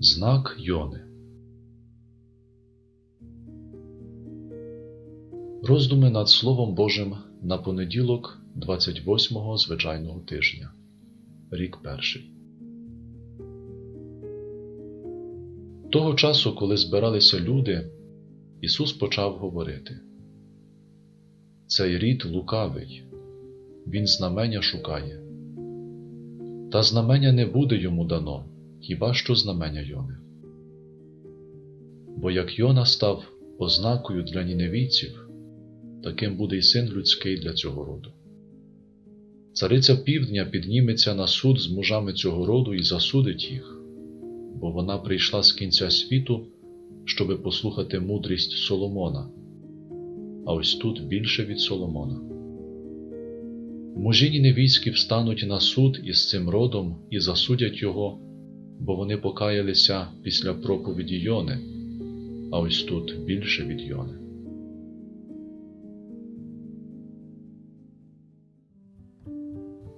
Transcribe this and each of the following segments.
Знак Йони. Роздуми над Словом Божим на понеділок 28-го звичайного тижня. Рік перший. Того часу, коли збиралися люди, Ісус почав говорити. Цей рід лукавий, він знамення шукає. Та знамення не буде йому дано, хіба що знамення Йони. Бо як Йона став ознакою для ніневійців, таким буде й син людський для цього роду. Цариця півдня підніметься на суд з мужами цього роду і засудить їх, бо вона прийшла з кінця світу, щоби послухати мудрість Соломона, а ось тут більше від Соломона. Мужі ніневійські встануть на суд із цим родом і засудять його, бо вони покаялися після проповіді Йони, а ось тут більше від Йони.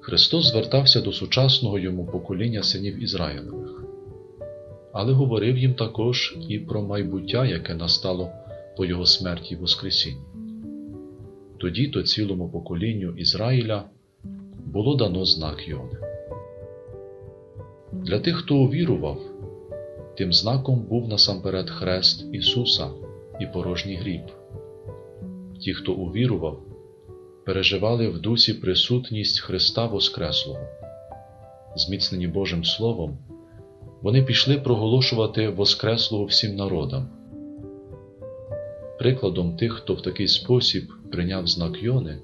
Христос звертався до сучасного йому покоління синів Ізраїлевих, але говорив їм також і про майбуття, яке настало по його смерті й Воскресінні. Тоді то цілому поколінню Ізраїля було дано знак Йони. Для тих, хто увірував, тим знаком був насамперед хрест Ісуса і порожній гріб. Ті, хто увірував, переживали в дусі присутність Христа Воскреслого. Зміцнені Божим Словом, вони пішли проголошувати Воскреслого всім народам. Прикладом тих, хто в такий спосіб прийняв знак Йони,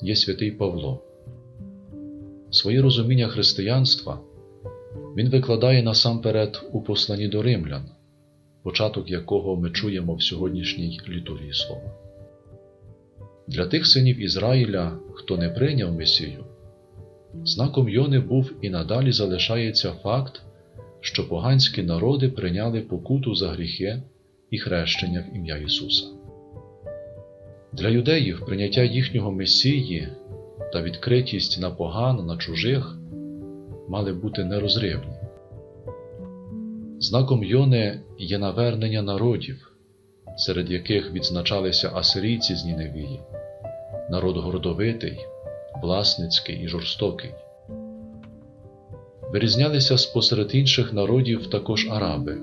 є святий Павло. Своє розуміння християнства він викладає насамперед у посланні до римлян, початок якого ми чуємо в сьогоднішній літургії слова. Для тих синів Ізраїля, хто не прийняв Месію, знаком Йони був і надалі залишається факт, що поганські народи прийняли покуту за гріхи і хрещення в ім'я Ісуса. Для юдеїв прийняття їхнього Месії та відкритість на поган, на чужих мали бути нерозривні. Знаком Йони є навернення народів, серед яких відзначалися асирійці з Ніневії, народ гордовитий, власницький і жорстокий. Вирізнялися спосеред інших народів також араби,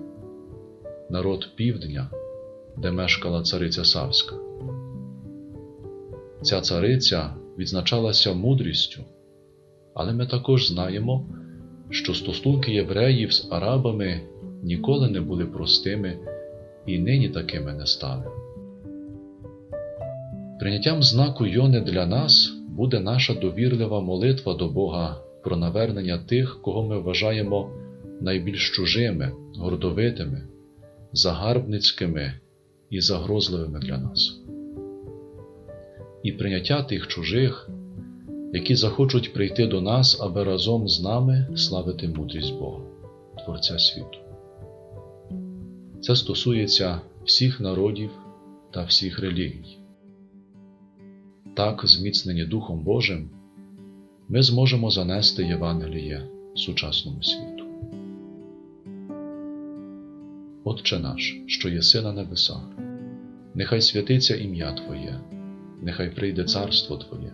народ півдня, де мешкала цариця Савська. Ця цариця відзначалася мудрістю, але ми також знаємо, що стосунки євреїв з арабами ніколи не були простими і нині такими не стали. Прийняттям знаку Йони для нас буде наша довірлива молитва до Бога про навернення тих, кого ми вважаємо найбільш чужими, гордовитими, загарбницькими і загрозливими для нас. І прийняття тих чужих, які захочуть прийти до нас, аби разом з нами славити мудрість Бога, Творця світу. Це стосується всіх народів та всіх релігій. Так, зміцнені Духом Божим, ми зможемо занести Євангеліє сучасному світу. Отче наш, що єси на небесах, нехай святиться ім'я Твоє, нехай прийде царство Твоє,